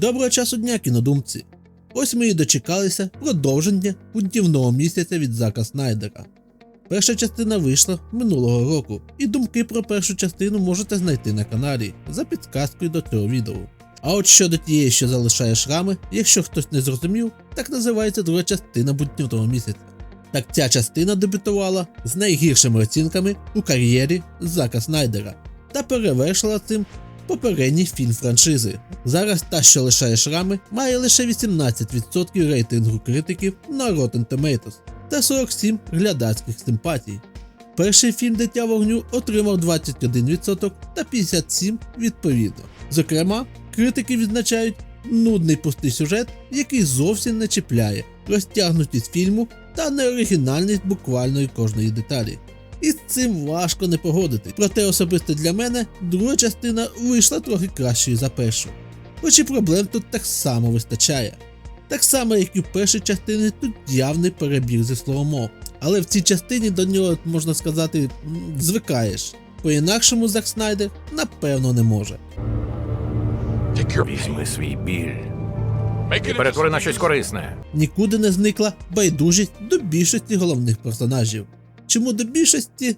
Доброго часу дня, кінодумці! Ось ми і дочекалися продовження будівного місяця від Зака Снайдера. Перша частина вийшла минулого року, і думки про першу частину можете знайти на каналі за підсказкою до цього відео. А от щодо тієї, що залишає шрами, якщо хтось не зрозумів, так називається друга частина будівного місяця. Так ця частина дебютувала з найгіршими оцінками у кар'єрі Зака Снайдера та перевершила цим попередній фільм франшизи. Зараз та, що лишає шрами, має лише 18% рейтингу критиків на Rotten Tomatoes та 47 глядацьких симпатій. Перший фільм Дитя вогню отримав 21% та 57% відповідно. Зокрема, критики відзначають нудний пустий сюжет, який зовсім не чіпляє, розтягнутість фільму та неоригінальність буквальної кожної деталі. І з цим важко не погодити. Проте особисто для мене друга частина вийшла трохи кращою за першу. Хоч і проблем тут так само вистачає. Так само, як і в першій частині, тут явний перебір зі словомов. Але в цій частині до нього, можна сказати, звикаєш. По-інакшому Зак Снайдер напевно не може. Візьми свій біль і перетвори на щось корисне. Нікуди не зникла байдужість до більшості головних персонажів. Чому до більшості?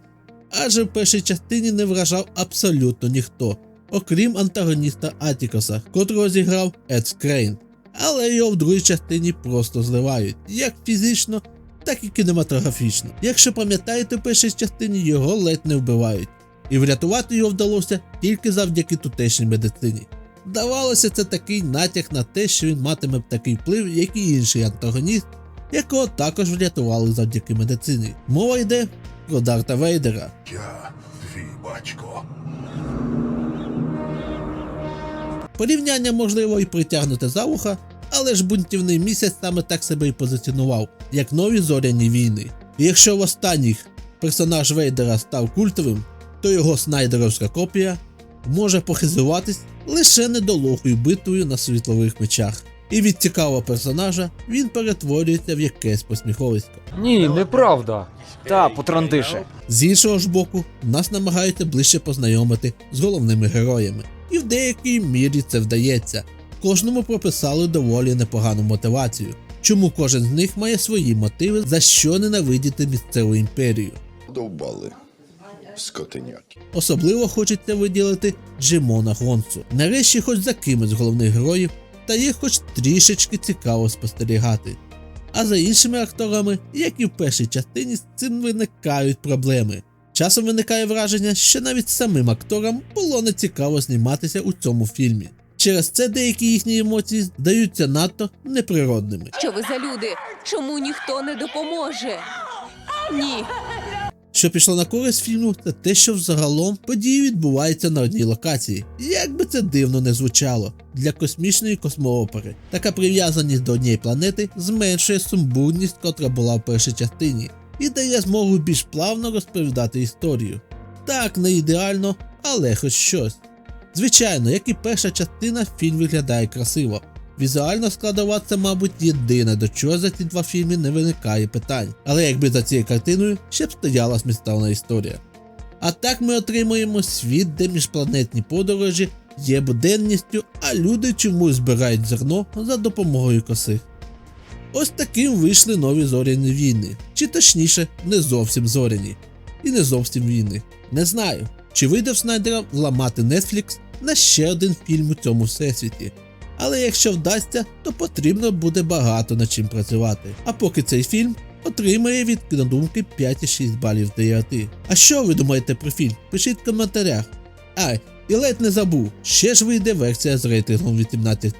Адже в першій частині не вражав абсолютно ніхто, окрім антагоніста Атікоса, котрого зіграв Ед Скрейн. Але його в другій частині просто зливають, як фізично, так і кінематографічно. Якщо пам'ятаєте, в першій частині його ледь не вбивають, і врятувати його вдалося тільки завдяки тутешній медицині. Здавалося, це такий натяк на те, що він матиме такий вплив, як і інший антагоніст, якого також врятували завдяки медицині. Мова йде про Дарта Вейдера. Я твій батько. Порівняння можливо і притягнути за вуха, але ж бунтівний місяць саме так себе і позиціонував, як нові зоряні війни. І якщо в останніх персонаж Вейдера став культовим, то його снайдеровська копія може похизуватись лише недолугою битвою на світлових мечах. І від цікавого персонажа він перетворюється в якесь посміховисько. Ні, неправда. Та, потрандише. З іншого ж боку, нас намагаються ближче познайомити з головними героями, і в деякій мірі це вдається. Кожному прописали доволі непогану мотивацію, чому кожен з них має свої мотиви, за що ненавидіти місцеву імперію. Довбали. Скотиняки. Особливо хочеться виділити Джимона Гонсу. Нарешті хоч за кимось з головних героїв, та їх хоч трішечки цікаво спостерігати. А за іншими акторами, як і в першій частині, з цим виникають проблеми. Часом виникає враження, що навіть самим акторам було нецікаво зніматися у цьому фільмі. Через це деякі їхні емоції здаються надто неприродними. Що ви за люди? Чому ніхто не допоможе? Ні. Що пішло на користь фільму, це те, що взагалом події відбуваються на одній локації. Як би це дивно не звучало для космічної космоопери. Така прив'язаність до однієї планети зменшує сумбурність, котра була в першій частині, і дає змогу більш плавно розповідати історію. Так, не ідеально, але хоч щось. Звичайно, як і перша частина, фільм виглядає красиво. Візуальна складова це, мабуть, єдине, до чого за ці два фільми не виникає питань. Але якби за цією картиною ще б стояла змістовна історія. А так ми отримуємо світ, де міжпланетні подорожі є буденністю, а люди чомусь збирають зерно за допомогою коси. Ось таким вийшли нові зоряні війни, чи точніше, не зовсім зоряні, і не зовсім війни. Не знаю, чи вийде в Снайдера вламати Netflix на ще один фільм у цьому всесвіті. Але якщо вдасться, то потрібно буде багато над чим працювати. А поки цей фільм отримає від кінодумки 5,6 балів 9. А що ви думаєте про фільм? Пишіть в коментарях. А, і ледь не забув, ще ж вийде версія з рейтингом 18.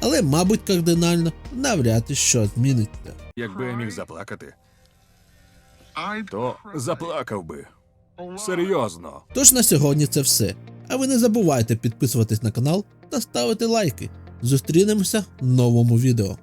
Але, мабуть, кардинально навряд чи що зміниться. Якби я міг заплакати, то заплакав би. Серйозно. Тож на сьогодні це все. А ви не забувайте підписуватись на канал та ставити лайки. Зустрінемося в новому відео.